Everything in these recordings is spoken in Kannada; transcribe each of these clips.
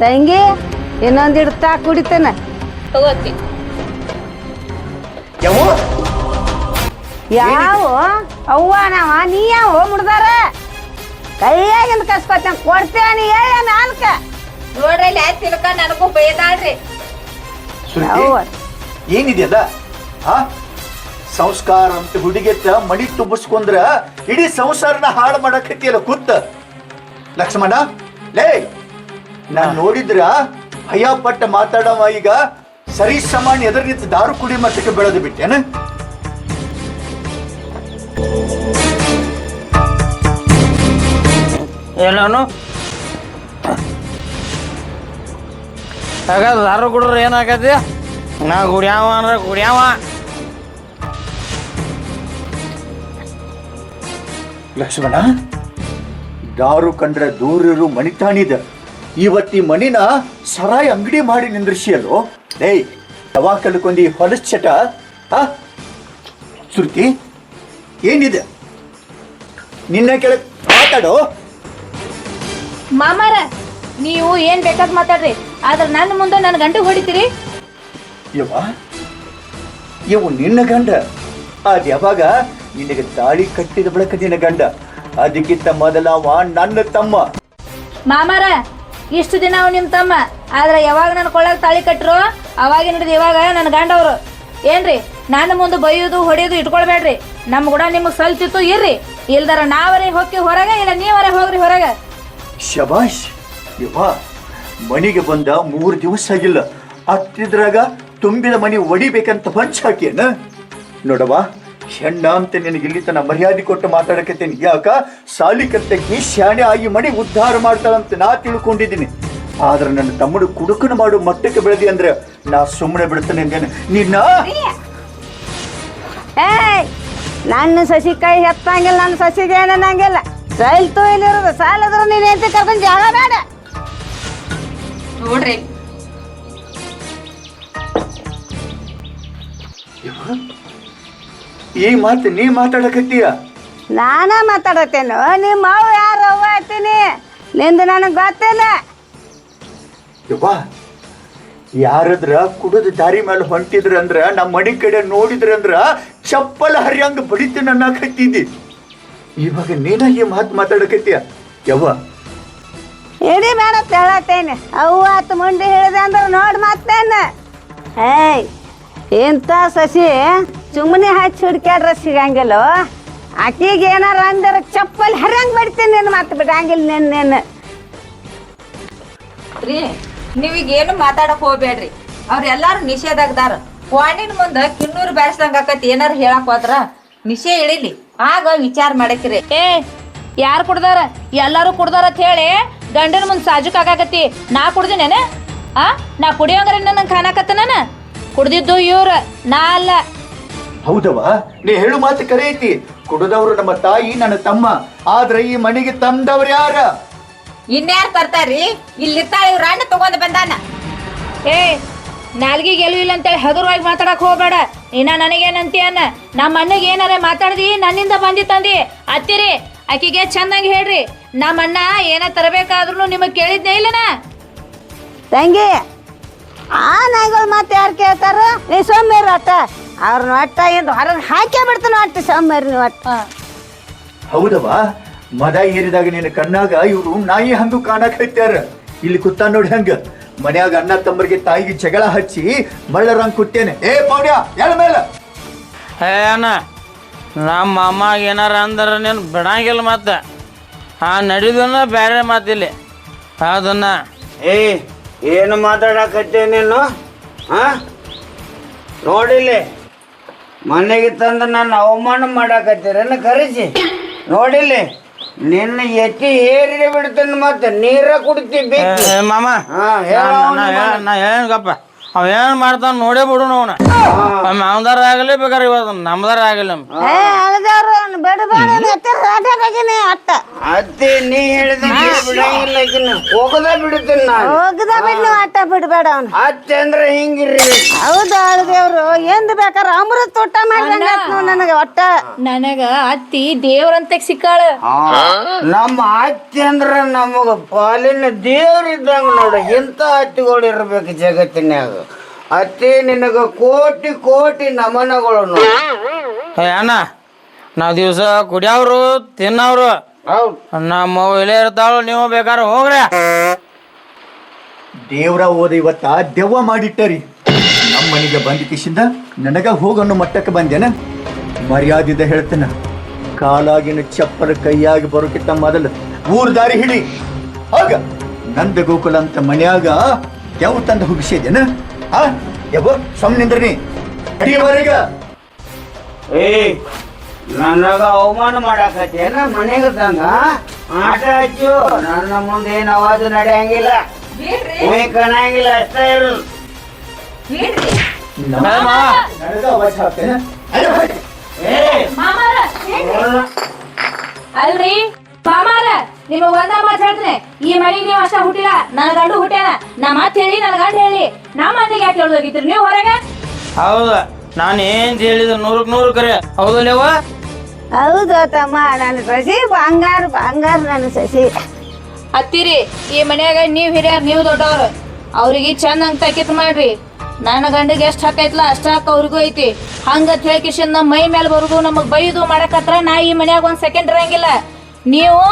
ತಂಗಿ ಇನ್ನೊಂದು ಇಡ್ತಾ ಕುಡಿತೇನೆ. ತಗೋತಿ. ಯಾವ? ಯಾವ? ಅವ್ವ ನಾವ ನೀ ಯಾವ ಮುಡ್ದಾರ? ಕೈಯಾಗಿಂದ ಕಸ್ಕೊತ ಕೊಡ್ತೇನೆ ನೀ ಹೇಳ ನಾಲ್ಕ. ನೋಡ್ರಿ ಇಲ್ಲಿ ಆಯ್ತು ತಿಳ್ಕ ನನಗೂ ಬೈದಾಳ್ರಿ. ಏನಿದೆಯಲ್ಲ ಆ ಸಂಸ್ಕಾರ ಅಂತ ಹುಡುಗೆತ್ತ ಮಡಿ ತುಂಬಿಸ್ಕೊಂಡ್ರ ಇಡೀ ಸಂಸಾರನ ಹಾಳು ಮಾಡಕತ್ತಿಯಲ್ಲ ಕುತ್ತ ಲಕ್ಷ್ಮಣ ಲೇ ನಾನ್ ನೋಡಿದ್ರ ಭಯ ಪಟ್ಟ ಮಾತಾಡವ ಈಗ ಸರಿ ಸಮಾನ ಎದುರು ನಿಂತು ದಾರು ಕುಡಿ ಮಟ್ಟಕ್ಕೆ ಬೆಳೆದು ಬಿಟ್ಟೇನ? ಏನೋನು? ಹಾಗಾದ್ರೆ ದಾರು ಕುಡ್ರೆ ಏನಾಗತ್ತೆ? ನಾ ಗುಡಿಯಾವ ಅಂದ್ರೆ ಗುಡ್ಯಾವ ಲಕ್ಷ್ಮಣ ದಾರು ಕಂಡ್ರೆ ದೂರಿರು ಮಣಿತಾಣಿದ. ಇವತ್ತಿ ಮಣಿನ ಸರಾಯಿ ಅಂಗಡಿ ಮಾಡಿ ನಿಂದ್ರಿಸಿಯಲ್ಲೋ? ಏಯ್ ತವಾ ಕಲ್ಕೊಂಡಿ ಹೊಲಸ್ ಚಟ ಆ ಶ್ರುತಿ ಏನಿದೆ? ನಿನ್ನ ಕೆಳಗೆ ಮಾತಾಡೋ. ಮಾಮಾರ ನೀವು ಏನ್ ಬೇಕಾದ್ ಮಾತಾಡ್ರಿ. ಆದ್ರೆ ನನ್ನ ಮುಂದೆ ನನ್ನ ಗಂಡ ಹೊಡಿತೀರಿ? ಯವ್ವ ಇವು ನಿನ್ನ ಗಂಡ. ಅದ್ ಯಾವಾಗ? ನಿನಗೆ ತಾಳಿ ಕಟ್ಟಿದ ಬಳಿಕ ನಿನ್ನ ಗಂಡ. ಅದಕ್ಕಿಂತ ಮೊದಲ ವಾ ನನ್ನ ತಮ್ಮ. ಮಾಮಾರ ಇಷ್ಟು ದಿನ ಅವ್ ನಿಮ್ಮ ತಮ್ಮ. ಆದ್ರೆ ಯಾವಾಗ ನನ್ನ ಕೊಳ್ಳಾಗ ತಾಳಿ ಕಟ್ಟರು ಅವಾಗ ಹಿಡಿದು ಇವಾಗ ನನ್ನ ಗಂಡವ್ರು. ಏನ್ರಿ? ನಾನು ಮುಂದೆ ಬೈಯೋದು, ಹೊಡೆಯೋದು ಇಟ್ಕೊಳ್ಬೇಡ್ರಿ. ನಮ್ಮ ಕೂಡ ನಿಮಗೆ ಸಲ್ತಿತ್ತು, ಇರ್ರಿ. ಇಲ್ದಾರ ನಾವರೇ ಹೋಗಿ ಹೊರಗೆ, ಇಲ್ಲ ನೀವರೇ ಹೋಗ್ರಿ ಹೊರಗೆ. ಶಬಾಷ್, ಯವ್ವ ಮನೆಗೆ ಬಂದ ಮೂರು ದಿವಸ ಆಗಿಲ್ಲ. ಹತ್ತಿದ್ರಾಗ ತುಂಬಿದ ಮನೆ ಒಡಿಬೇಕಂತ ಹೊಂಚ್ ಹಾಕಿಯೇನ? ನೋಡವ್ವ ಹೆಣ್ಣ ಅಂತ ನಿನಗೆ ಇಲ್ಲಿ ತನ್ನ ಮರ್ಯಾದೆ ಕೊಟ್ಟು ಮಾತಾಡಕತ್ತೇನೆ ಯಾಕ? ಸಾಲಿ ಕರ್ತಕ್ಕೆ ಶಾಣೆ ಆಗಿ ಮಣಿ ಉದ್ಧಾರ ಮಾಡ್ತಾಳಂತ ನಾ ತಿಳ್ಕೊಂಡಿದ್ದೀನಿ. ಆದ್ರೆ ನನ್ನ ತಮ್ಮಡು ಕುಡುಕನ ಮಾಡು ಮಟ್ಟಕ್ಕೆ ಬೆಳೆದಿ ಅಂದ್ರೆ ನಾ ಸುಮ್ಮನೆ ಬಿಡ್ತೇನೆ ಅಂದೇನೆ ನಿನ್ನ ಏಯ್! ನನ್ನ ಸಸಿ ಕೈ ಹೆತ್ತಂಗಿಲ್ಲ ನನ್ನ ಸಸಿಗೆ ಸೈಲ್ ಸೈಲ್ತು ಇಲ್ಲಿರೋದು ಸಾಲದ್ರ ನೀನ್ ಎಂತ ಕರ್ಕೊಂಡು ಜಾಗ ಬೇಡ. ನೋಡ್ರಿ. ಈ ಮಾತು ನೀ ಮಾತಾಡಕತ್ತೀಯ? ನಾನ ಮಾತಾಡತ್ತೇನು? ನಿಮ್ಮ ಮಾವು ಯಾರು? ಅವ್ವ ಆಯ್ತೀನಿ ನಿಂದು ನನಗೆ ಗೊತ್ತಿಲ್ಲ ಯವ್ವ ಯಾರದ್ರ ಕುಡಿದ ದಾರಿ ಮೇಲೆ ಹೊಂಟಿದ್ರ ಅಂದ್ರ ನಮ್ಮ ಮಡಿ ಕಡೆ ನೋಡಿದ್ರ ಅಂದ್ರ ಚಪ್ಪಲ್ ಹರಿಯಂಗ ಬಡಿತೀನಿ ಅನ್ನಕತ್ತಿದ್ದಿ ಇವಾಗ ನೀನ ಈ ಮಾತು ಮಾತಾಡಕತ್ತೀಯ? ಯವ್ವ ಇಡೀ ಬೇಡ ಅಂತ ಹೇಳತ್ತೇನೆ. ಅವ್ವ ಆತು ಮುಂಡಿ ಹೇಳಿದೆ ಅಂದ್ರೆ ನೋಡಿ ಮಾತೇನೆ ಏಯ್ ಎಂತ ಸಸಿ ಸುಮ್ಮನೆ ಹಚ್ಚಿ ಹುಡ್ಕ್ಯಾಡ್ರ ಸಿಗಂಗಿಲ್ಲ? ಆಕಿಗೆ ಏನಾರ ಅಂದ್ರೆ ಚಪ್ಪಲ್ ಹರಂಗ್ ಬಿಡ್ತೀನಿ ನೀನು ಮತ್ತೆ ಬಿಡಂಗಿಲ್ಲ ನಿನ್ನ ನೀನು ರೀ ನೀವೀಗ ಏನು ಮಾತಾಡಕ್ ಹೋಗ್ಬೇಡ್ರಿ. ಅವ್ರ ಎಲ್ಲಾರು ನಿಷೇಧಾಗದಾರ. ವಾಣಿನ ಮುಂದ ಕಿನ್ನೂರು ಬ್ಯಾಸ್ದಂಗ ಆಕತಿ ಏನಾರ ಹೇಳಕ್ ಹೋದ್ರ ನಿಷೇ ಇಳಿಲಿ ಆಗ ವಿಚಾರ ಮಾಡಕ್ರಿ. ಏ ಯಾರು ಕುಡ್ದಾರ? ಎಲ್ಲಾರು ಕುಡ್ದಾರ ಅಂತ ಹೇಳಿ ಗಂಡನ ಮುಂದೆ ಸಾಜುಕ್ ಆಗಾಕತಿ. ನಾ ಕುಡ್ದಿನೇನ? ಆ ನಾ ಕುಡಿಯೋಂಗ್ರ ನನ್ನ ಕಾಣಕತ್ತ ನಾನ ಕುಡ್ದಿದ್ದು ಇವ್ರ ನಾ ಅಲ್ಲ. ಹೌದವ ನೀ ಹೇಳು ಮಾತು ಕರೆ ಐತಿ ಕುಡಿದವರು ನಮ್ಮ ತಾಯಿ ನನ್ನ ತಮ್ಮ. ಆದ್ರೆ ಈ ಮನೆಗೆ ತಂದವ್ರು ಯಾರ? ಇನ್ಯಾರು ತರ್ತಾರ್ರಿ? ಇಲ್ಲಿ ಇವ್ರ ಅಣ್ಣ ತಗೊಂಡ್ ಬಂದಾನ. ಏ ನಾಲ್ಗಿ ಗೆಲುವು ಇಲ್ಲ ಅಂತೇಳಿ ಹಗುರವಾಗಿ ಮಾತಾಡಕ್ ಹೋಗ್ಬೇಡ. ಇನ್ನ ನನಗೇನಂತಿ ಅನ್ನ? ನಮ್ಮ ಅಣ್ಣಗೆ ಏನಾರ ಮಾತಾಡ್ದಿ? ನನ್ನಿಂದ ಬಂದಿತ್ತಂದಿ ಅತ್ತಿರಿ ಆಕಿಗೆ ಚಂದಂಗೆ ಹೇಳ್ರಿ. ನಮ್ಮ ಅಣ್ಣ ಏನ ತರಬೇಕಾದ್ರೂ ನಿಮಗ್ ಕೇಳಿದ್ದೆ ಇಲ್ಲನ? ತಂಗಿ ಆ ನಾಯಿಗಳು ಮತ್ತೆ ಯಾರು ಕೇಳ್ತಾರ? ನೀ ಸೊಮ್ಮೆ ಅವ್ರನ್ನ ಒಟ್ಟ ಎಂದು ಹೊರಗೆ ಹಾಕೇ ಬಿಡ್ತಾನೆ ಒಟ್ಟು ಸೋಮೇರಿ ನೀವು ಒಟ್ಟು ಹೌದವ ಮದ ಏರಿದಾಗ ನಿನ್ನ ಕಣ್ಣಾಗ ಇವ್ರು ನಾಯಿ ಹಂಗು ಕಾಣಕ್ ಹೈತಾರ ಇಲ್ಲಿ ಕುತ್ತ ನೋಡಿ ಹಂಗ. ಮನ್ಯಾಗ ಅಣ್ಣ ತಮ್ಮರಿಗೆ ತಾಯಿಗೆ ಜಗಳ ಹಚ್ಚಿ ಮಳ್ಳರಂಗ್ ಕುತ್ತೇನೆ ಏ ಪೌಡ್ಯ ಎಳ ಮೇಲೆ. ಏ ಅಣ್ಣ ನಮ್ಮ ಮಾಮಾಗ ಏನಾರ ಅಂದ್ರೆ ನೀನು ಬಿಡಂಗಿಲ್ಲ ಮತ್ತೆ. ಆ ನಡಿದನ್ನ ಬೇರೆ ಮಾತಿಲ್ಲಿ ಅದನ್ನ ಏ ಏನು ಮಾತಾಡಕತ್ತೆ ನೀನು? ಹಾ? ನೋಡಿಲ್ಲಿ. ಮನೆಗೆ ತಂದು ನನ್ನ ಅವಮಾನ ಮಾಡಾಕತ್ತೀರನ್ನ ಕರೆಸಿ? ನೋಡಿಲ್ಲಿ ನಿನ್ನ ಎತ್ತಿ ಏರಿ ಬಿಡ್ತೇನೆ ಮತ್ತೆ ನೀರ ಕುಡಿತಿ ಏ, ಮಾಮ ನಾ- ಅವ್ನ ಹೇಳ- ನಾ ಹೇಳೇನು ಗಪ್ಪ ಅವ ಏನ್ ಮಾಡ್ತಾನ ನೋಡೇ ಬಿಡು ಅವನ. ಮಾಮದಾರ ಆಗಲಿ ಬೇಕಾರೆ ಇವತ್ತು ನಮ್ದಾರ ಆಗಲಿ ಅತ್ತಿ. ನೀ ಹೇಳಿದ ಬಿಡಂಗಿಲ್ಲ ಆಕಿನ ಹೋಗದ ಬಿಡುತ್ತೇನೆ ನಾನು. ಹೋಗದ ಬಿಡ್ನು ಅಟ್ಟ ಬಿಡಬೇಡ ಅವನು. ಅತ್ತೆ ಅಂದ್ರೆ ಹಿಂಗಿರ್ರಿ. ಹೌದು ಅಳದೇವ್ರು ಎಂದ್ ಬೇಕಾರ? ಅಮೃತ ಊಟ ಮಾಡ್ದಂಗ ನನಗೆ ಒಟ್ಟ. ನನಗ ಅತ್ತಿ ದೇವ್ರಂತ ಸಿಕ್ಕಾಳ. ನಮ್ಮ ಅತ್ತಿ ಅಂದ್ರ ನಮಗ ಪಾಲಿನ ದೇವ್ರ ಇದ್ದಂಗ ನೋಡ. ಎಂತ ಅತ್ತಿಗಳು ಇರ್ಬೇಕು ಜಗತ್ತಿನ್ಯಾಗ. ಅತ್ತೆ ನಿನಗ ಕೋಟಿ ಕೋಟಿ ನಮನಗಳು ನೋಡ. ಅಣ್ಣ ನಾವ್ ದಿವ್ಸ ಕುಡಿಯವ್ರು ತಿನ್ನವ್ರು. ನಮ್ಮ ಇಲ್ಲೇ ಇರ್ತಾಳು ನೀವು ಬೇಕಾದ್ರೆ ಹೋಗ್ರಿ. ದೇವ್ರ ಓದ ಇವತ್ತ ದೆವ್ವ ಮಾಡಿಟ್ಟರಿ. ನಮ್ಮ ಮನೆಗೆ ಬಂದ ಕಿಶಿಂದ ನನಗ ಹೋಗನ್ನು ಮಟ್ಟಕ್ಕೆ ಬಂದೇನ? ಮರ್ಯಾದಿದ ಹೇಳ್ತೇನ. ಕಾಲಾಗಿನ ಚಪ್ಪರ ಕೈಯಾಗಿ ಬರೋಕಿತ್ತ ಮೊದಲು ಊರ್ ದಾರಿ ಹಿಡಿ. ಆಗ ನಂದ ಗೋಕುಲ ಅಂತ ಮನ್ಯಾಗ ಯಾವ ತಂದ ಹುಗಿಸಿದೇನ ಆ ಯಾವ ಸುಮ್ಮನಿಂದ್ರಿ ಅಡಿಯವರೆಗ ಏ ನನಗ ಅವಮಾನ ನನ್ನ ಮನೆಗೆ ತಂದ ಆಟ ಹಚ್ಚು ನನ್ನ ಮುಂದೆ ಏನು ಅವಾಜು ನಡೆಯಂಗಿಲ್ಲ. ಕಣಂಗಿಲ್ಲ ಅಷ್ಟೇ ಇರು ಅಲ್ರಿ. ಮಾಮಾರ ನಿಮ್ ಒಂದ ಮಾತು ಹೇಳ್ತೀನಿ. ಈ ಮನೆಗೆ ನೀವು ಅಷ್ಟ ಹುಟ್ಟಿಲ್ಲ ನನ್ನ ಗಂಡು ಹುಟ್ಟ್ಯಾನ ನಾ ಮಾತು ಹೇಳಿ ನನ್ನ ಗಂಡು ಹೇಳಿ. ನಮ್ಮ ಮನೆಗೆ ಯಾಕೆ ಹೇಳೋಗಿದ್ರಿ ನೀವು ಹೊರಗೆ. ಹೌದ. ನಾನು ಏನ್ ಹೇಳಿದ ನೂರಕ್ ನೂರು ಕರೆ. ಹೌದಲ್ಲೇವ ಹೌದು ತಮ್ಮ ನನ್ನ ಸಸಿ ಬಂಗಾರ ಬಂಗಾರ ನನ್ನ ಸಸಿ. ಹತ್ತಿರಿ ಈ ಮನೆಯಾಗ ನೀವ್ ಹಿರಿಯರ್ ನೀವು ದೊಡ್ಡವ್ರು. ಅವ್ರಿಗೆ ಚಂದ ಅಂತ ಕಿತ್ ಮಾಡ್ರಿ. ನನ್ನ ಗಂಡಿಗೆ ಎಷ್ಟು ಹಾಕೈತ್ಲ ಅಷ್ಟ ಹಾಕ ಅವ್ರಿಗೂ ಐತಿ. ಹಂಗ ಹೇಳ್ಕಿಶನ್ ನಮ್ಮ ಮೈ ಮೇಲೆ ಬರುದು ನಮಗ್ ಬೈದು ಮಾಡಕತ್ರ ನಾ ಈ ಮನ್ಯಾಗ ಒಂದ್ ಸೆಕೆಂಡ್ ಇರಂಗಿಲ್ಲ. ನೀವು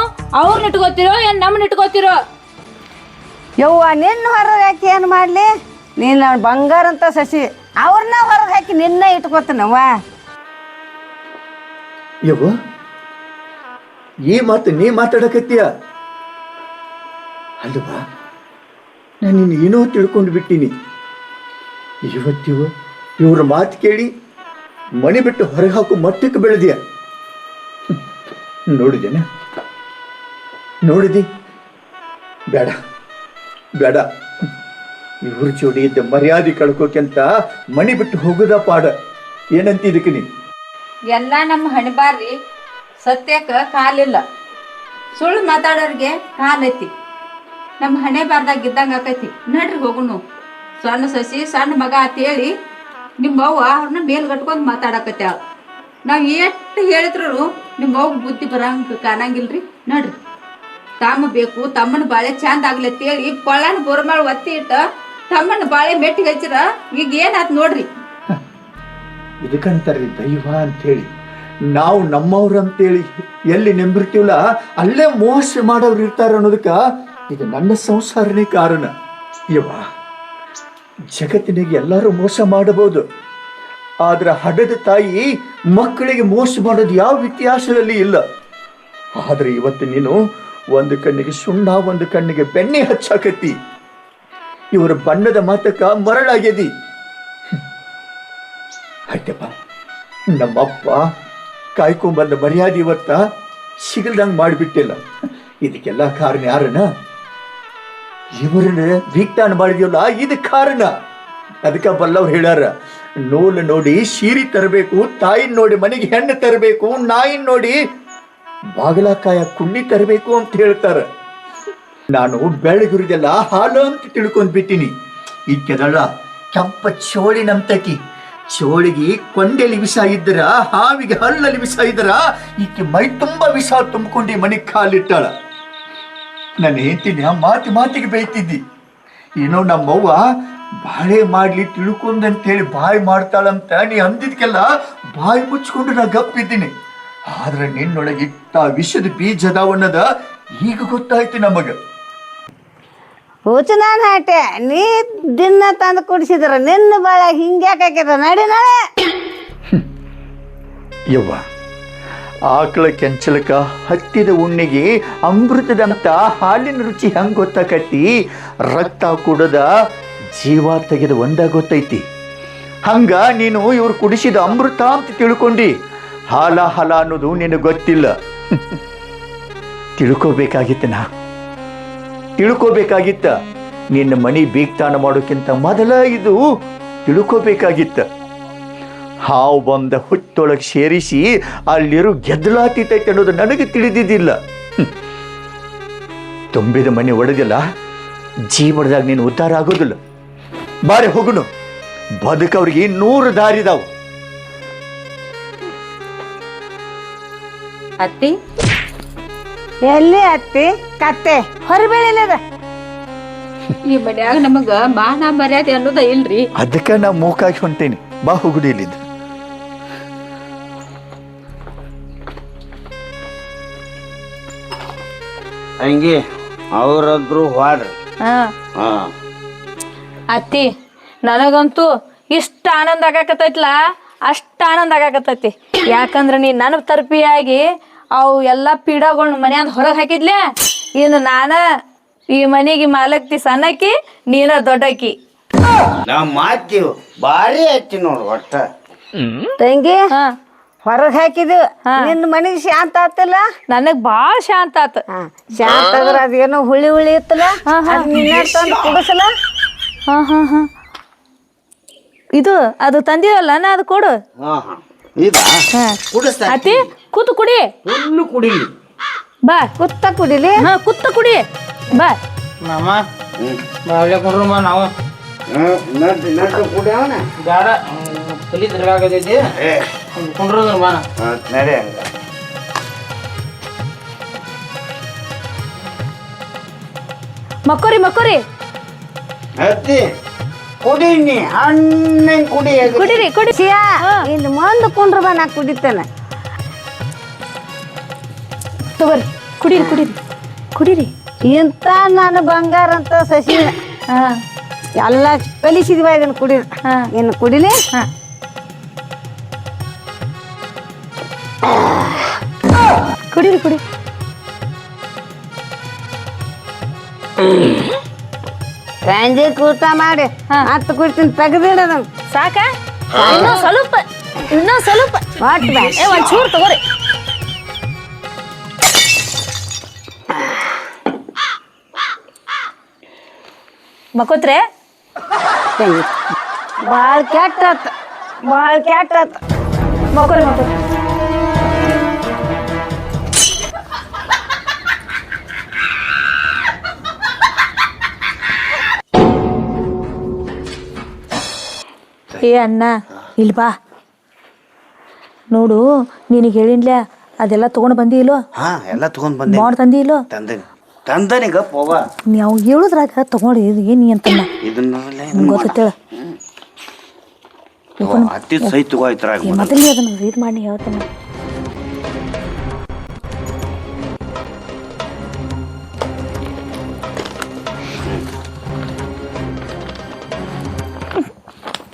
ಅವ್ರನ್ನ ಇಟ್ಕೋತಿರೋ ಏನ್ ನಮ್ಮನ್ನು ಇಟ್ಕೋತಿರೋ? ಯವ್ವ ನಿನ್ನ ಹೊರಗೆ ಯಾಕೆ ಏನು ಮಾಡ್ಲಿ? ನೀನು ನನ್ನ ಬಂಗಾರ ಅಂತ ಸಸಿ. ಅವ್ರನ್ನ ಹೊರಗೆ ಹಾಕಿ ನಿನ್ನ ಇಟ್ಕೋತನವ್ವ. ಈ ಮಾತು ನೀ ಮಾತಾಡಕತ್ತೀಯ? ಅಲ್ವಾ ನಾನು ನಿನ್ನ ಏನೋ ತಿಳ್ಕೊಂಡು ಬಿಟ್ಟಿನಿ. ಇವತ್ತಿವ ಇವ್ರ ಮಾತು ಕೇಳಿ ಮಣಿ ಬಿಟ್ಟು ಹೊರಗೆ ಹಾಕು ಮಟ್ಟಕ್ಕೆ ಬೆಳೆದಿಯ. ನೋಡಿದೇನ ನೋಡಿದಿ? ಬೇಡ ಬೇಡ. ಇವ್ರ ಜೋಡಿ ಇದ್ದ ಮರ್ಯಾದೆ ಕಳ್ಕೋಕ್ಕಿಂತ ಮಣಿ ಬಿಟ್ಟು ಹೋಗುದ ಪಾಡ. ಏನಂತ ಇದಕ್ಕೆ ನೀ ಎಲ್ಲ ನಮ್ಮ ಹಣಬಾರಿ ಸತ್ಯಕ್ಕ ಕಾಲಿಲ್ಲ. ಸುಳ್ಳು ಮಾತಾಡೋರಿಗೆ ಕಾಲೈತಿ. ನಮ್ಮ ಹಣೆ ಬಾರ್ದಾಗ ಇದ್ದಂಗ ಆಕೈತಿ. ನಡ್ರಿ ಹೋಗುಣು. ಸಣ್ಣ ಸಸಿ, ಸಣ್ಣ ಮಗ ಅಂತೇಳಿ ನಿಮ್ಮ ಅವ್ವ ಅವ್ರನ್ನ ಮೇಲ್ಗಟ್ಕೊಂಡು ಮಾತಾಡಕತ್ತೆ ನಾವು ಎಷ್ಟು ಹೇಳಿದ್ರು ನಿಮ್ಮ ಅವ್ವ ಬುದ್ಧಿ ಬರಂಗ ಕಾಣಂಗಿಲ್ರಿ. ನಡ್ರಿ. ತಮ್ಮ ಬೇಕು, ತಮ್ಮನ ಬಾಳೆ ಚಂದ ಆಗ್ಲತ್ತೇಳಿ ಕೊಳ್ಳನ ಬೋರ್ಮಾಳ ಒತ್ತಿ ಇಟ್ಟ ತಮ್ಮನ ಬಾಳೆ ಮೆಟ್ಟಿಗೆ ಹಚ್ಚಿರ ಈಗ ಏನಾತ್ ನೋಡ್ರಿ. ಇದಕ್ಕಂತಾರ್ರಿ ದೈವ ಅಂತೇಳಿ ನಾವು ನಮ್ಮವ್ರು ಅಂತೇಳಿ ಎಲ್ಲಿ ನೆಂಬಿರ್ತೀವಲ್ಲ, ಅಲ್ಲೇ ಮೋಸ ಮಾಡೋರು ಇರ್ತಾರ ಅನ್ನೋದಕ್ಕ ಇದು ನನ್ನ ಸಂಸಾರನೇ ಕಾರಣ. ಇವ ಜಗತ್ತಿನಾಗ ಎಲ್ಲರೂ ಮೋಸ ಮಾಡಬಹುದು. ಆದ್ರೆ ಹಡದ ತಾಯಿ ಮಕ್ಕಳಿಗೆ ಮೋಸ ಮಾಡೋದು ಯಾವ ಇತಿಹಾಸದಲ್ಲಿ ಇಲ್ಲ. ಆದ್ರೆ ಇವತ್ತು ನೀನು ಒಂದು ಕಣ್ಣಿಗೆ ಸುಣ್ಣ, ಒಂದು ಕಣ್ಣಿಗೆ ಬೆಣ್ಣೆ ಹಚ್ಚಾಕತ್ತಿ. ಇವರ ಬಣ್ಣದ ಮಾತಕ್ಕ ಮರಳಾಗ್ಯದಿ. ಆಯ್ತಪ್ಪ, ನಮ್ಮಪ್ಪ ಕಾಯ್ಕೊಂಬಂದ ಮರ್ಯಾದೆ ಇವತ್ತ ಸಿಗಲ್ದಂಗ್ ಮಾಡಿಬಿಟ್ಟಿಲ್ಲ. ಇದಕ್ಕೆಲ್ಲ ಕಾರಣ ಯಾರನ? ಇವರನ್ನ ವಿಜ್ಞಾನ ಮಾಡಿದ್ಯಲ್ಲ, ಇದು ಕಾರಣ. ಅದಕ್ಕೆ ಬಲ್ಲವ್ರು ಹೇಳಾರ ನೂಲು ನೋಡಿ ಸೀರಿ ತರಬೇಕು, ತಾಯಿನ ನೋಡಿ ಮನೆಗೆ ಹೆಣ್ಣು ತರಬೇಕು, ನಾಯಿನ ನೋಡಿ ಬಾಗಲಕಾಯ ಕುಂಡಿ ತರಬೇಕು ಅಂತ ಹೇಳ್ತಾರ. ನಾನು ಬೆಳಗುರಿಗೆಲ್ಲ ಹಾಲು ಅಂತ ತಿಳ್ಕೊಂಡ್ ಬಿಟ್ಟಿನಿ. ಕೆದಳ ಕೆಂಪ ಚೋಳಿ ನಮ್ತಕಿ ಚೋಳಿಗೆ ಕೊಂಡೆಲಿ ವಿಷ ಇದ್ದರ ಹಾವಿಗೆ ಹಲ್ಲಲ್ಲಿ ವಿಷ ಇದ್ದರ ಈಕೆ ಮೈ ತುಂಬಾ ವಿಷ ತುಂಬಿಕೊಂಡು ಮನೆಗೆ ಕಾಲಿಟ್ಟಾಳ. ನಾನು ಹೇಳ್ತೀನಿ ಮಾತಿ ಮಾತಿಗೆ ಬೈತಿದ್ದಿ. ಏನೋ ನಮ್ಮವ್ವ ಬಾಳೆ ಮಾಡ್ಲಿ ತಿಳ್ಕೊಂಡಂತೇಳಿ ಬಾಯಿ ಮಾಡ್ತಾಳಂತ ನೀ ಅಂದಿದ್ಕೆಲ್ಲ ಬಾಯಿ ಮುಚ್ಕೊಂಡು ನಾ ಗಪ್ಪಿದ್ದೀನಿ. ಆದ್ರೆ ನಿನ್ನೊಳಗಿಟ್ಟ ವಿಷದ ಬೀಜ ಅದಾವನ್ನದ ಈಗ ಗೊತ್ತಾಯ್ತು ನಮಗ. ಹುಚ್ಚು ನಾನು ಹಾಟೆ ನೀ ದಿನ ತಂದು ಕುಡಿಸಿದ್ರ, ನಿನ್ನ ಬಾಳ ಹಿಂಗ್ಯಾಕೆ ನಡಿ ನಾಳೆ ಯವ್ವ, ಆಕಳ ಕೆಂಚಲಕ ಹತ್ತಿದ ಉಣ್ಣಿಗೆ ಅಮೃತದಂತ ಹಾಲಿನ ರುಚಿ ಹೆಂಗ್ ಗೊತ್ತಾಕತಿ ರಕ್ತ ಕುಡದ ಜೀವ ತೆಗೆದ ಒಂದ ಗೊತ್ತೈತಿ. ಹಂಗ ನೀನು ಇವ್ರು ಕುಡಿಸಿದ ಅಮೃತ ಅಂತ ತಿಳ್ಕೊಂಡಿ. ಹಾಲ ಹಾಲ ಅನ್ನೋದು ನಿನಗೆ ಗೊತ್ತಿಲ್ಲ. ತಿಳ್ಕೋಬೇಕಾಗಿತ್ತು ನಾ ತಿಳ್ಕೋಬೇಕಾಗಿತ್ತ. ನಿನ್ನ ಮನಿ ಬೀಗ್ತಾನ ಮಾಡೋಕ್ಕಿಂತ ಮೊದಲ ಇದು ತಿಳ್ಕೋಬೇಕಾಗಿತ್ತ. ಹಾವು ಬಂದ ಹುಟ್ಟೊಳಗೆ ಸೇರಿಸಿ ಅಲ್ಲಿರೋ ಗೆದ್ದಲಾತೀತೈತೆ ಅನ್ನೋದು ನನಗೆ ತಿಳಿದಿದ್ದಿಲ್ಲ. ತುಂಬಿದ ಮನೆ ಒಡೆದಿಲ್ಲ. ಜೀವನದಾಗ ನೀನು ಉದ್ಧಾರ ಆಗೋದಿಲ್ಲ. ಬಾರೆ ಹೋಗುನು. ಬದುಕವ್ರಿಗೆ ನೂರು ದಾರಿದಾವು. ಅತ್ತಿ? ಎಲ್ಲಿ ಅತ್ತಿ? ಕತ್ತೆ. ಹೊರಬೇಳಿಲ್ಲದ ಈ ಮನ್ಯಾಗ ನಮಗ ಮಾನ ಮರ್ಯಾದೆ ಅನ್ನೋದ ಇಲ್ರಿ. ಅದಕ್ಕೆ ನಾ ಮೂಕಾಗಿ ಹೊಂಟೇನಿ. ಬಾ ಹುಗುಡಿ ಇಲ್ಲಿಂದ ಹಂಗೆ ಅವ್ರದ್ರು ಹೋದ್ರಿ ಹಾ. ಹಾ. ಅತ್ತಿ ನನಗಂತೂ ಇಷ್ಟ ಆನಂದ ಆಗಾಕತ್ತೈತ್ಲ? ಅಷ್ಟ ಆನಂದ ಆಗಾಕತ್ತೈತಿ. ಯಾಕಂದ್ರ ನೀ ನನ್ನ ತರ್ಪಿಯಾಗಿ ಅವು ಎಲ್ಲ ಪೀಡಾಗಳ್ ಮನ್ಯಾಗ ಹೊರಗೆ ಹಾಕಿದ್ಲೆ? ಇನ್ನು ನಾನ ಈ ಮನೆಗೆ ಮಾಲಕ್ತಿ ಸಣ್ಣಕಿ ನೀನ ದೊಡ್ಡಕ್ಕಿ. ನಾವು ಮಾತೀವಿ ಭಾರಿ ಐತಿ ನೋಡು ಒಟ್ಟ. ತಂಗಿ ಹೊರಗ್ ಹೊರಗೆ ಹಾಕಿದು ನಿನ್ನ ಮನೆಗೆ ಶಾಂತ ಆತಲ್ಲ? ನನಗ್ ಬಾಳ ಶಾಂತ ಆತ. ಶಾಂತ ಆದ್ರ ಅದೇನೋ ಹುಳಿ ಹುಳಿ ಇತ್ತಲ್ಲ? ಅದ್ ನಿನ್ನ ತಂದು ಕುಡಿಸಲ ಹಾ ಹಾ ಹಾ. ಇದು ಅದು ತಂದಿವಲ್ಲ ನಾ ಅದು ಕೊಡು. ಹಾ ಹಾ. ಇದಾ? ಕುಡಿಸ್ತಾ ಅತ್ತಿ ಕೂತು ಕುಡಿ. ಹುಲ್ಲು ಕುಡಿಲಿ. ಬಾ ಕುತ್ತ ಕುಡಿಲಿ. ಹಾ ಕುತ್ತ ಕುಡಿ. ಬಾ. ಮಾಮ ಬಾವ್ಲೆ ಕುಂಡ್ರಮ್ಮ ನಾವು. ನಡ್ರಿ ನಡ್ರಿ ಬೇಡ ತಲಿ ಕುಂಡ್ರದ್ರ ನಡೆ ಮಕ್ಕೋರಿ ಮಕ್ಕೋರಿ. ಅತ್ತಿ ಕುಡಿ ನೀ ಕುಡಿ. ಕುಡಿರಿ ಕುಡಿ ಸಿಯಾ ಇಂದ ಮುಂದೆ ಕುಂಡ್ರ ಬಾ ನಾ ಕುಡಿತೇನೆ. ತಗೋರಿ ಕುಡೀರಿ ಕುಡೀರಿ ಕುಡೀರಿ. ಇಂಥ ನಾನು ಬಂಗಾರ ಅಂತ ಸಸಿ? ಹಾ. ಎಲ್ಲ ಕಲಿಸಿದ್ವ ಇದನ್ನು ಕುಡಿ ಏನು ಇನ್ನು ಕುಡಿಲಿ? ಹಾ. ಕುಡೀರಿ ಕುಡಿ ಸಂಜೆ ಊಟ ಮಾಡಿ. ಹತ್ತು ಕುಡ್ತೀನಿ ತೆಗೆದಿಡೋದನ್ನು ಸಾಕ? ಇನ್ನೂ ಸ್ವಲ್ಪ ಇನ್ನೂ ಸ್ವಲ್ಪ. ಒಟ್ಟು ಬ್ಯಾ ಏ ಒಂದ್ ಚೂರು ತಗೋರಿ. ಮಕ್ಕೋತ್ರೆ? ಭಾಳ ಕೆಟ್ಟ ಆತ ಭಾಳ ಕ್ಯಾಟ್ ಆತ ಮಕ್ಕೋರಿ ಮಕೋ ಏ ಅಣ್ಣ ಇಲ್ಲಿ ಬಾ. ನೋಡು ನಿನಗೆ ಹೇಳಿನ್ಲ ಅದೆಲ್ಲ ತಗೊಂಡು ಬಂದಿ ಇಲ್ಲೋ? ಹಾ ಎಲ್ಲ ತಗೊಂಡ್ ಬಂದೆ. ಮಾಡ್ ತಂದಿ ಇಲ್ಲೋ? ತಂದನಿ. ತಂದನಿ ಪೋವ. ನೀವು ಹೇಳುದ್ರಾಗ ತಗೊಳ್ಳಿ ಇದು ಏನು ಅಂತ ಇದನ್ನೆಲ್ಲ ಗೊತ್ತೇಳ ಹತ್ತಿ ಸೈ ಅದನ್ನ ಇದು ಮಾಡಿ ಹೇಳ್ತಾನೆ.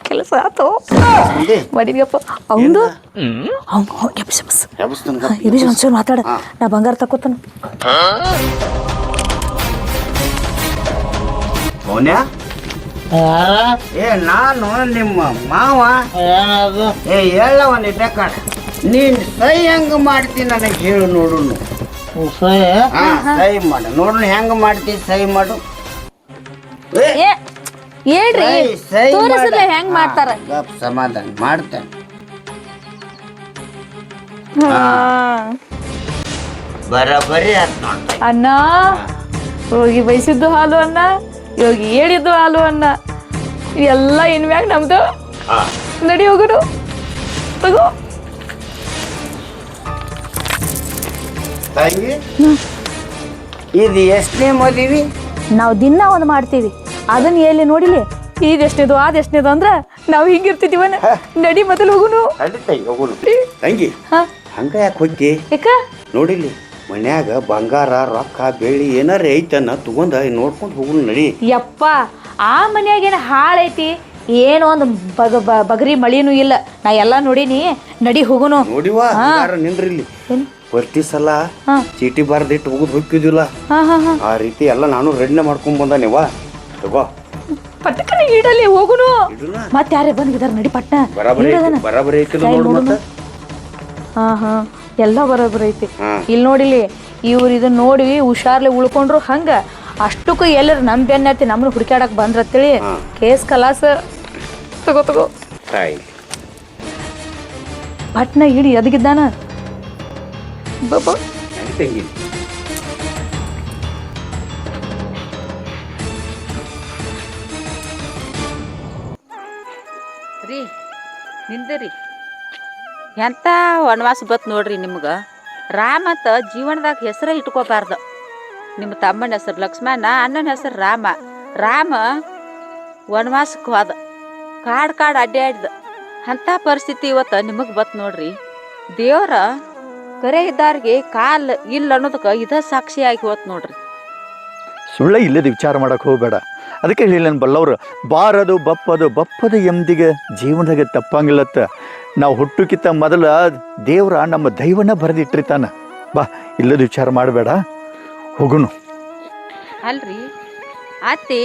ಕೆಲಸ ಆತು. ಅವ್ನು ಬಸ್ ಮಾತಾಡ. ನಾ ಬಂಗಾರ ತಕೋತಾನ ಯಾರ ಏ ನಾನು ನಿಮ್ಮ ಮಾವ. ಏನದು ಏ ಹೇಳವ ನಿಟ್ಟ ಕಾಣ. ನೀನ್ ಸೈ ಹೆಂಗ್ ಮಾಡ್ತಿ ನನಗೆ ಹೇಳು ನೋಡುನು. ಹಾ ಸೈ ಮಾಡು. ನೋಡು ಹೆಂಗ್ ಮಾಡ್ತಿ ಸೈ ಮಾಡು. ಏ, ಹೇಳ್ರಿ. ಸೈ, ಸೈ ಮಾಡು. ಹೆಂಗ್ ಮಾಡ್ತಾರ? ಹಾ, ಗಪ್ ಸಮಾಧಾನ ಮಾಡ್ತೇನೆ. ಬರಬರಿ ಅಣ್ಣ ನೋಡ್ತಾ ಅಣ್ಣ ಹೋಗಿ ಬಯಸಿದ್ದು ಹಾಲು ಅಣ್ಣ. ಹೋಗಿ ಹೇಳಿದ್ದು ಹಾಲು ಅನ್ನ. ಎಲ್ಲ ಇನ್ಮ್ಯಾಗ ನಮ್ದು. ನಡಿ ಹೋಗುನು ತಗೋ ತಂಗಿ ಇದು ಎಷ್ಟನೇ ಮದುವೆ ನಾವು ದಿನ ಒಂದು ಮಾಡ್ತೀವಿ. ಅದನ್ನ ಎಲ್ಲಿ ನೋಡಿಲಿ? ಇದು ಎಷ್ಟನೇದು ಅದು ಎಷ್ಟನೇದು ಅಂದ್ರ ನಾವು ಹಿಂಗಿರ್ತಿದೀವನ ನಡಿ ಮೊದಲು ಹೋಗುನು. ತಂಗಿ ಹಂಗ ಯಾಕೆ ಹೋಗಿ ಯಾಕ? ನೋಡಿಲಿ. ಮನ್ಯಾಗ ಬಂಗಾರ ರೊಕ್ಕ ಬೆಳ್ಳಿ ಏನಾರ ಐತನ್ನ ತಗೊಂಡ ನೋಡ್ಕೊಂಡು ಹೋಗು ನಡಿ. ಯಪ್ಪ ಆ ಏನು ಹಾಳೈತಿ? ಏನೋ ಒಂದು ಬಗ ಬ- ಬಗರಿ ಮಳಿನೂ ಇಲ್ಲ. ನಾ ಎಲ್ಲ ನೋಡಿನಿ ನಡಿ ಹೋಗುನು. ನೋಡಿವಾ ಏನ್? ಪ್ರತಿ ಸಲ ಹಾ. ಚೀಟಿ ಬರ್ದಿಟ್ಟು ಹೋಗುದು ಹೋಗ್ತಿದ್ದಿಲ್ಲ ಹಾ ಹಾ ಹಾ. ಆ ರೀತಿ ಎಲ್ಲ ನಾನು ರೆಡಿನ ಮಾಡ್ಕೊಂಡ್ ಬಂದ ನೀವ ತಗೋ. ಪಟ್ಟಕನ ಇಡಲಿ ಹೋಗುನು. ಮತ್ತೆ ಯಾರೇ ಬಂದಿದಾರ ನಡಿ ಪಟ್ನ. ಬರಾಬರಿ ಐತಿ. ಬರಾಬರಿ ಐತಿಲ್ಲ ನೋಡು ನೋಡುನು. ಹಾ ಹಾ. ಎಲ್ಲ ಬರೋಬ್ಬರ ಐತಿ. ಇಲ್ಲಿ ನೋಡಿಲಿ ಇವ್ರು ಇದನ್ನ ನೋಡಿ ಹುಷಾರ್ಲೆ ಉಳ್ಕೊಂಡ್ರು ಹಂಗ ಅಷ್ಟಕ್ಕೂ ಎಲ್ಲರೂ ನಮ್ಮ ಬೆನ್ನತ್ತಿ ನಮ್ಮನ್ನ ಹುಡುಕ್ಯಾಡಕ್ ಬಂದ್ರತ್ತೇಳಿ. ಕೇಸ್ ಕಲಾಸ ತಗೋ ತಗೋ. ಪಟ್ನ ಇಡಿ ಎದಗಿದ್ದಾನ? ಬಾಬಾ ತಂಗಿ? ರೀ ಎಂತ ವನವಾಸ ಬತ್ ನೋಡ್ರಿ ನಿಮ್ಗೆ? ಅಂತ ಜೀವನದಾಗ ಹೆಸರೇ ಇಟ್ಕೋಬಾರ್ದು. ನಿಮ್ಮ ತಮ್ಮನ ಹೆಸರು ಲಕ್ಷ್ಮಣ, ಅಣ್ಣನ ಹೆಸರು ರಾಮ. ರಾಮ ವನವಾಸಕ್ಕೆ ಹೋದ ಕಾಡು ಕಾಡು ಅಡ್ಡಾಡ್ದ ಅಂಥ ಪರಿಸ್ಥಿತಿ ಇವತ್ತು ನಿಮಗೆ ಬತ್ ನೋಡ್ರಿ. ದೇವ್ರ ಕರೆ ಇದ್ದಾರಿಗೆ ಕಾಲ್ ಇಲ್ಲ ಅನ್ನೋದಕ್ಕೆ ಇದ ಸಾಕ್ಷಿಯಾಗಿ ಹೋತ್ ನೋಡ್ರಿ. ಸುಳ್ಳ ಇಲ್ಲದ ವಿಚಾರ ಮಾಡಕ್ಕೆ ಹೋಗಬೇಡ. ಅದಕ್ಕೆ ಹೇಳಿ ನನ್ನ ಬಲ್ಲವರು, ಬಾರದು, ಬಪ್ಪದು ಬಪ್ಪದು ಎಂದಿಗೆ ಜೀವನದಾಗ ತಪ್ಪಂಗಿಲ್ಲತ್ತ. ನಾವು ಹುಟ್ಟುಕಿತ್ತ ಮೊದಲ ದೇವ್ರ ನಮ್ಮ ದೈವನ ಬರೆದಿಟ್ಟಿರ್ತಾನ. ಬಾ ಇಲ್ಲದ ವಿಚಾರ ಮಾಡಬೇಡ. ಹೋಗುನು. ಅಲ್ರಿ ಅತ್ತಿ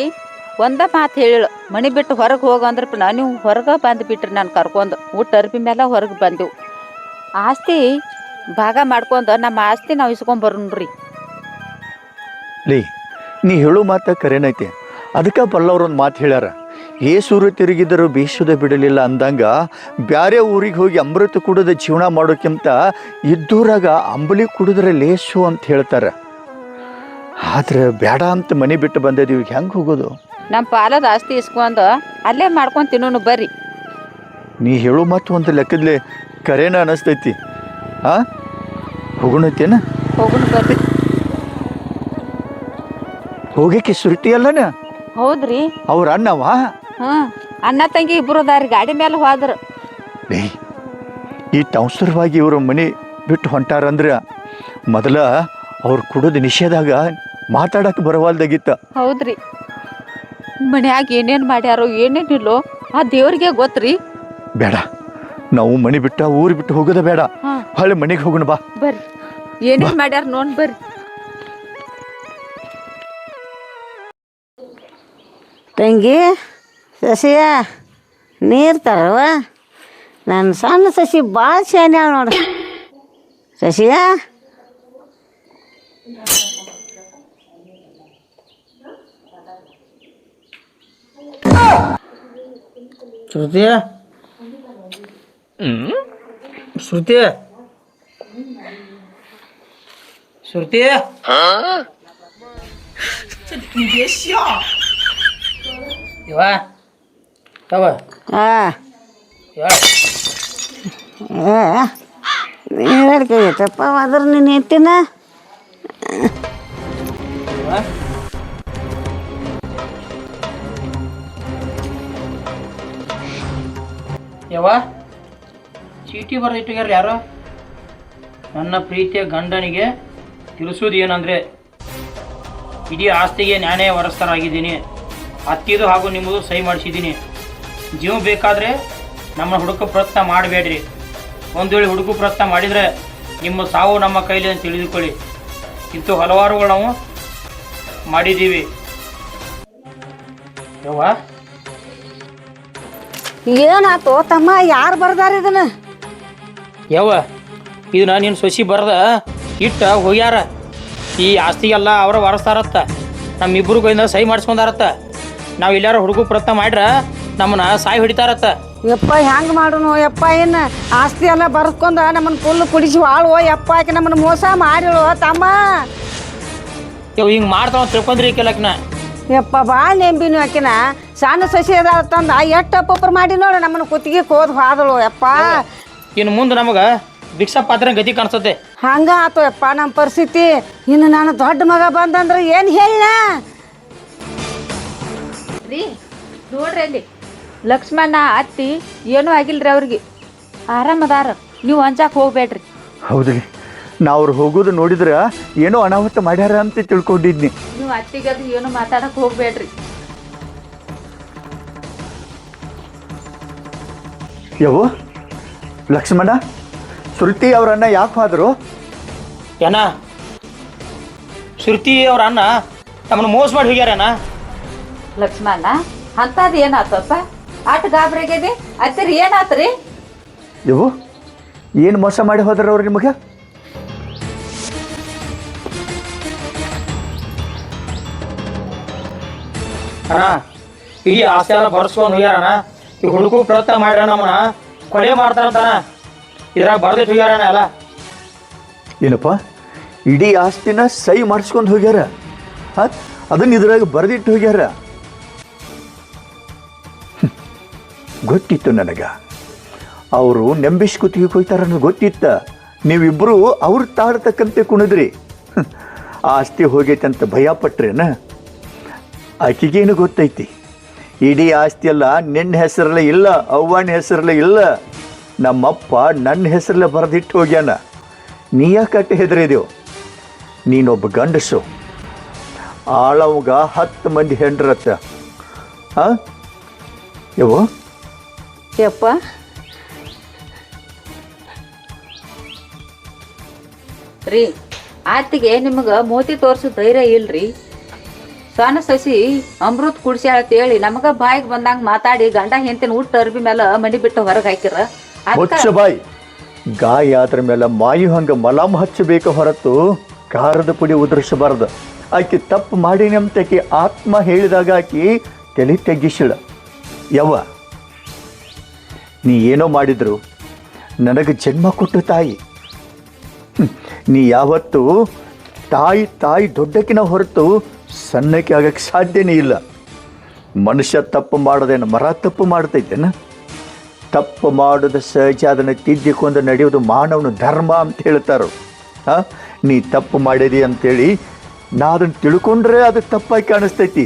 ಒಂದ ಮಾತು ಹೇಳು ಮಣಿ ಬಿಟ್ಟು ಹೊರಗೆ ಹೋಗು ಅಂದ್ರೆ ನಾನು ನೀವು ಹೊರಗೆ ಬಂದು ಬಿಟ್ರಿ ನಾನು ಕರ್ಕೊಂಡು. ಊಟ ಅರ್ಬಿ ಮೇಲೆ ಹೊರಗೆ ಬಂದೆವು. ಆಸ್ತಿ ಭಾಗ ಮಾಡ್ಕೊಂಡು ನಮ್ಮ ಆಸ್ತಿ ನಾವು ಇಸ್ಕೊಂಬರೋಣ್ರಿ ಲೀ ನೀ ಹೇಳು ಮಾತು ಕರೆನೈತಿ. ಅದಕ್ಕೆ ಬಲ್ಲವ್ರು ಒಂದು ಮಾತು ಹೇಳ್ಯಾರ. ಏ ಸೂರ್ಯ ತಿರುಗಿದರೂ ಬೇಸದ ಬಿಡಲಿಲ್ಲ ಅಂದಂಗ ಬ್ಯಾರೆ ಊರಿಗೆ ಹೋಗಿ ಅಮೃತ ಕುಡಿದ ಜೀವನ ಮಾಡೋಕ್ಕಿಂತ ಇದ್ದೂರಾಗ ಅಂಬಲಿ ಕುಡಿದ್ರೆ ಲೇಸು ಅಂತ ಹೇಳ್ತಾರೆ. ಆದ್ರೆ ಬೇಡ ಅಂತ ಮನೆ ಬಿಟ್ಟು ಬಂದಿದ್ದೀವಿ ಹೆಂಗೆ ಹೋಗೋದು? ನಮ್ಮ ಪಾಲದ ಆಸ್ತಿ ಇಸ್ಕೊಂಡು ಅಲ್ಲೇ ಮಾಡ್ಕೊಂಡು ತಿನ್ನೋನು ಬರ್ರಿ. ನೀ ಹೇಳೋ ಮಾತು ಒಂದು ಲೆಕ್ಕದಲ್ಲಿ ಕರೆನ ಅನಿಸ್ತೈತಿ. ಹಾ ಹೋಗೋಣತ್ತೇನ ಹೋಗೋಣ ಬರ್ರಿ. ಹೋಗಕ್ಕೆ ಸುರುತಿ ಅಲ್ಲನ ಹೌದ್ರಿ. ಅವ್ರ ಅಣ್ಣವ? ಅಣ್ಣ ತಂಗಿ ಇಬ್ರು ಅದಾರಿ ಗಾಡಿ ಮೇಲೆ ಹೋದ್ರು. ಈ ಟೌನ್ಸರ್ವಾಗಿ ಇವರು ಮನೆ ಬಿಟ್ಟು ಹೊಂಟಾರಂದ್ರೆ ಮೊದಲ ಅವ್ರು ಕುಡಿದು ನಿಷೇಧಾಗ ಮಾತಾಡಕ್ಕೆ ಬರವಾಲ್ದಾಗಿತ್ತ. ಹೌದ್ರಿ. ಮನ್ಯಾಗ ಏನೇನು ಮಾಡ್ಯಾರೋ ಏನೇನಿಲ್ಲೋ ಆ ದೇವ್ರಿಗೆ ಗೊತ್ತ್ರಿ. ಬೇಡ ನಾವು ಮನೆ ಬಿಟ್ಟ ಊರು ಬಿಟ್ಟು ಹೋಗೋದ ಬೇಡ. ಹಳೆ ಹೊಳ್ಳಿ ಮನೆಗೆ ಹೋಗೋಣ ಬಾ. ಬರ್ರಿ. ಏನೇನು ಮಾಡ್ಯಾರ ನೋಡ್ ಬರ್ರಿ. ತಂಗಿ ಸಸಿಯ ನೀರು ತರವ? ನನ್ನ ಸಣ್ಣ ಸಸಿ ಭಾಳ ಶಾನ್ಯಾಳ ನೋಡು. ಸಸಿಯ? ಶ್ರುತಿ ಶ್ರುತಿ ಶ್ರುತಿ ಇವ? ತವ ಹಾಂ ಅಡ್ಕೈತಪ್ಪ ಅದ್ರ ನೀನು ಎತ್ತಿನ? ಯವ್ವ ಚೀಟಿ ಬರೆದಿಟ್ಟಿಗ್ಯಾರ ಯಾರು? ನನ್ನ ಪ್ರೀತಿಯ ಗಂಡನಿಗೆ ತಿಳಿಸೋದು ಏನಂದ್ರೆ ಇಡೀ ಆಸ್ತಿಗೆ ನಾನೇ ವರಸ್ಥರಾಗಿದ್ದೀನಿ. ಅತ್ತಿದು ಹಾಗೂ ನಿಮ್ಮದು ಸಹಿ ಮಾಡಿಸಿದ್ದೀನಿ. ಜೀವ ಬೇಕಾದರೆ ನಮ್ಮ ಹುಡುಕು ಪ್ರಯತ್ನ ಮಾಡಬೇಡ್ರಿ. ಒಂದು ವೇಳೆ ಹುಡುಕು ಪ್ರಯತ್ನ ಮಾಡಿದರೆ ನಿಮ್ಮ ಸಾವು ನಮ್ಮ ಕೈಲಿ ಅಂತ ತಿಳಿದುಕೊಳ್ಳಿ. ಇಂಥ ಹಲವಾರುಗಳು ನಾವು ಮಾಡಿದ್ದೀವಿ. ಯವ್ವ? ಏನಾತು ತಮ್ಮ? ಯಾರು ಬರ್ದಾರ ಇದನ್ನ? ಯವ್ವ ಇದನ್ನ ನೀನು ಸೊಸಿ ಬರ್ದ ಇಟ್ಟ ಹೋಗ್ಯಾರ. ಈ ಆಸ್ತಿಗೆಲ್ಲ ಅವರ ವಾರಸ್ತಾರತ್ತ. ನಮ್ಮಿಬ್ಬರು ಕೈಯಿಂದ ಸಹಿ ಮಾಡಿಸ್ಕೊಂಡಾರತ್ತ. ನಾವು ಇಲ್ಲಾರ ಹುಡುಗು ಪ್ರಯತ್ನ ಮಾಡ್ರ ನಮ್ಮನ್ನ ಸಾಯಿ ಹೊಡಿತಾರತ್ತ. ಯಪ್ಪ ಹೆಂಗ್ ಮಾಡೋನು? ಯಪ್ಪ ಏನ್ ಆಸ್ತಿ ಎಲ್ಲ ಬರ್ಸ್ಕೊಂಡ ನಮ್ಮನ್ನ ಫುಲ್ ಕುಡಿಸಿ ವಾಳುವ ಯಪ್ಪ ಆಕೆ ನಮ್ಮನ್ನ ಮೋಸ ಮಾಡಿಳು ತಮ್ಮ. ಇವ್ ಹಿಂಗೆ ಮಾಡ್ತಾವ ತಿಳ್ಕೊಂಡ್ರಿ ಕೆಲಕ್ನ ಯಪ್ಪ ಭಾಳ ನೆಂಬಿನು ಆಕಿನ. ಸಣ್ಣ ಸಸಿ ಅದಾಳ ತಂದ ಎಷ್ಟು ಅಪ್ಪರ್ ಮಾಡಿ ನೋಡು ನಮ್ಮನ್ನ ಕುತ್ತಿಗೆ ಕೋದ್ ಹಾದಳು ಯಪ್ಪ. ಇನ್ನು ಮುಂದೆ ನಮಗ ಭಿಕ್ಷಾ ಪಾತ್ರ ಗತಿ ಕಾಣಿಸುತ್ತೆ. ಹಂಗ ಆತು ಯಪ್ಪ ನಮ್ಮ ಪರಿಸ್ಥಿತಿ. ಇನ್ನು ನಾನು ದೊಡ್ಡ ಮಗ ಬಂದಂದ್ರೆ ಏನು ಹೇಳ ರೀ ನೋಡ್ರಿ ಅಲ್ಲಿ. ಲಕ್ಷ್ಮಣ ಅತ್ತಿ ಏನೂ ಆಗಿಲ್ರಿ ಅವ್ರಿಗೆ. ಆರಾಮದಾರ ನೀವು ಅಂಜಾಕ್ ಹೋಗ್ಬೇಡ್ರಿ. ಹೌದ್ರಿ. ನಾ ಅವ್ರು ಹೋಗೋದು ನೋಡಿದ್ರೆ ಏನೋ ಅನಾಹುತ ಮಾಡ್ಯಾರ ಅಂತ ತಿಳ್ಕೊಂಡಿದ್ನಿ. ನೀವು ಅತ್ತಿಗೆ ಅದು ಏನು ಮಾತಾಡಕ್ ಹೋಗ್ಬೇಡ್ರಿ. ಯವ್ವ ಲಕ್ಷ್ಮಣ ಶ್ರುತಿ ಅವರನ್ನ ಯಾಕೆ ಹೋದ್ರು? ಏನ? ಶ್ರುತಿ ಅವ್ರ ಅಣ್ಣ ನಮ್ಮನ್ನು ಮೋಸ ಮಾಡಿ ಹೋಗ್ಯಾರ ಲಕ್ಷ್ಮಣ ಅಂತದ್ ಏನಾತಪ್ಪ? ಆಟ ಗಾಬ್ರಾಗ್ಯದೆ ಅತ್ತಿರಿ ಏನಾತ್ರಿ? ಇವು ಏನು ಮೋಸ ಮಾಡಿ ಹೋದ್ರ ಅವ್ರು ನಿಮಗೆ? ಅಣ್ಣ ಇಡೀ ಆಸೆ ಎಲ್ಲ ಬರ್ಸ್ಕೊಂಡು ಹೋಗ್ಯಾರಣ ಈ ಹುಡುಕು ಪ್ರಯತ್ನ ಮಾಡ್ಯಾರ ಅವನ ಕೊಲೆ ಮಾಡ್ತಾರಂತಾನ ಇದ್ರಾಗ ಬರ್ದಿಟ್ಟು ಹೋಗ್ಯಾರಣ ಎಲ್ಲ. ಏನಪ್ಪ ಇಡೀ ಆಸ್ತಿನ ಸೈ ಮಾಡಿಸ್ಕೊಂಡು ಹೋಗ್ಯಾರ? ಹಾಂ? ಅದನ್ನ ಇದ್ರಾಗ ಬರೆದಿಟ್ಟು ಹೋಗ್ಯಾರ? ಗೊತ್ತಿತ್ತು ನನಗ. ಅವರು ನೆಂಬಿಸಿ ಕುತ್ತಿಗೆ ಅನ್ನೋದು ಗೊತ್ತಿತ್ತ. ನೀವಿಬ್ಬರು ಅವ್ರು ತಾಳ್ತಕ್ಕಂತೆ ಕುಣಿದ್ರಿ. ಆಸ್ತಿ ಹೋಗೈತೆ ಅಂತ ಭಯ ಪಟ್ರೇನ? ಆಕೆಗೇನು ಗೊತ್ತೈತಿ? ಇಡೀ ಆಸ್ತಿ ಎಲ್ಲ ನಿನ್ನ ಹೆಸರಲ್ಲೇ ಇಲ್ಲ ಅವ್ವನ ಹೆಸರಲ್ಲೇ ಇಲ್ಲ. ನಮ್ಮಪ್ಪ ನನ್ನ ಹೆಸರಲ್ಲೇ ಬರೆದಿಟ್ಟು ಹೋಗ್ಯಾನ. ನೀ ಯಾಕೆ ಹೆದರಿದೆವು ನೀನೊಬ್ಬ ಗಂಡಸು. ಆಳವಾಗ ಹತ್ತು ಮಂದಿ ಹೆಂಡ್ರತ್ತ. ಹಾಂ ಯವ್ವ? ಯಪ್ಪ. ರೀ, ಆತಿಗೆ ನಿಮಗೆ ಮೋತಿ ತೋರಿಸೋ ಧೈರ್ಯ ಇಲ್ರಿ. ಸಣ್ಣ ಸಸಿ ಅಮೃತ್ ಕುಡ್ಸ್ಯಾಳ ಹೇಳಿ ನಮಗ ಬಾಯಿಗೆ ಬಂದಂಗ ಮಾತಾಡಿ ಗಂಡ ಹೆಂತಿನ ಊಟ ಅರ್ಬಿ ಮೇಲೆ ಮನಿ ಬಿಟ್ಟು ಹೊರಗೆ ಹಾಕಿರ. ಬಾಯಿ. ಗಾಯ ಆದ್ರ ಮೇಲೆ ಮಾಯು ಹಂಗ ಮಲಾಮ್ ಹಚ್ಚಬೇಕು ಹೊರತು ಖಾರದ ಪುಡಿ ಉದುರಿಸಬಾರ್ದು. ಆಕೆ ತಪ್ಪು ಮಾಡಿ ಅಂತ ಆತ್ಮ ಹೇಳಿದಾಗ ಆಕಿ ತಲೆ ತೆಗಿಸಿಳ ಯವ್ವ ನೀ ಏನೋ ಮಾಡಿದ್ರು. ನನಗೆ ಜನ್ಮ ಕೊಟ್ಟು ತಾಯಿ. ನೀ ಯಾವತ್ತು ತಾಯಿ ತಾಯಿ ದೊಡ್ಡಕಿನ ಹೊರತು ಸಣ್ಣಕ್ಕೆ ಆಗಕ್ಕೆ ಸಾಧ್ಯನೇ ಇಲ್ಲ. ಮನುಷ್ಯ ತಪ್ಪು ಮಾಡೋದೇನು, ಮರ ತಪ್ಪು ಮಾಡ್ತೈತೇನ? ತಪ್ಪು ಮಾಡೋದು ಸಹಜ, ಅದನ್ನು ತಿದ್ದಿಕೊಂಡು ನಡೆಯೋದು ಮಾನವನ ಧರ್ಮ ಅಂತ ಹೇಳ್ತಾರೋ. ಹಾಂ ನೀ ತಪ್ಪು ಮಾಡಿದಿ ಅಂತೇಳಿ ನಾ ಅದನ್ನು ತಿಳ್ಕೊಂಡ್ರೆ ಅದು ತಪ್ಪಾಗಿ ಕಾಣಿಸ್ತೈತಿ.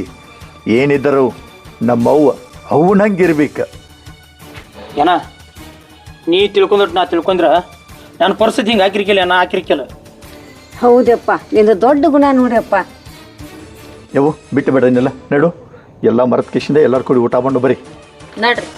ಏನಿದ್ದರೂ ನಮ್ಮವ್ವ, ಅವನಂಗಿರ್ಬೇಕು. ಏನ? ನೀ ತಿಳ್ಕೊಂಡ್ರೆ ನಾ ತಿಳ್ಕೊಂಡ್ರ ನನ್ನ ಪರಿಸ್ಥಿತಿ ಹಿಂಗೆ ಹಾಕಿರ್ಕಿಲ್ಲ ನಾ ಹಾಕಿರ್ಕಿಲ್ಲ. ಹೌದಪ್ಪ ನಿಂದು ದೊಡ್ಡ ಗುಣ ನೋಡಪ್ಪ ಯವ್ವ ಬಿಟ್ಟು ಬೇಡ ಇನ್ನೆಲ್ಲ. ನಡು ಎಲ್ಲ ಮರದ ಕಿಶಿಂದ ಎಲ್ಲರೂ ಕೂಡಿ ಊಟ ಮಾಡು ಬರ್ರಿ ನಡ್ರಿ.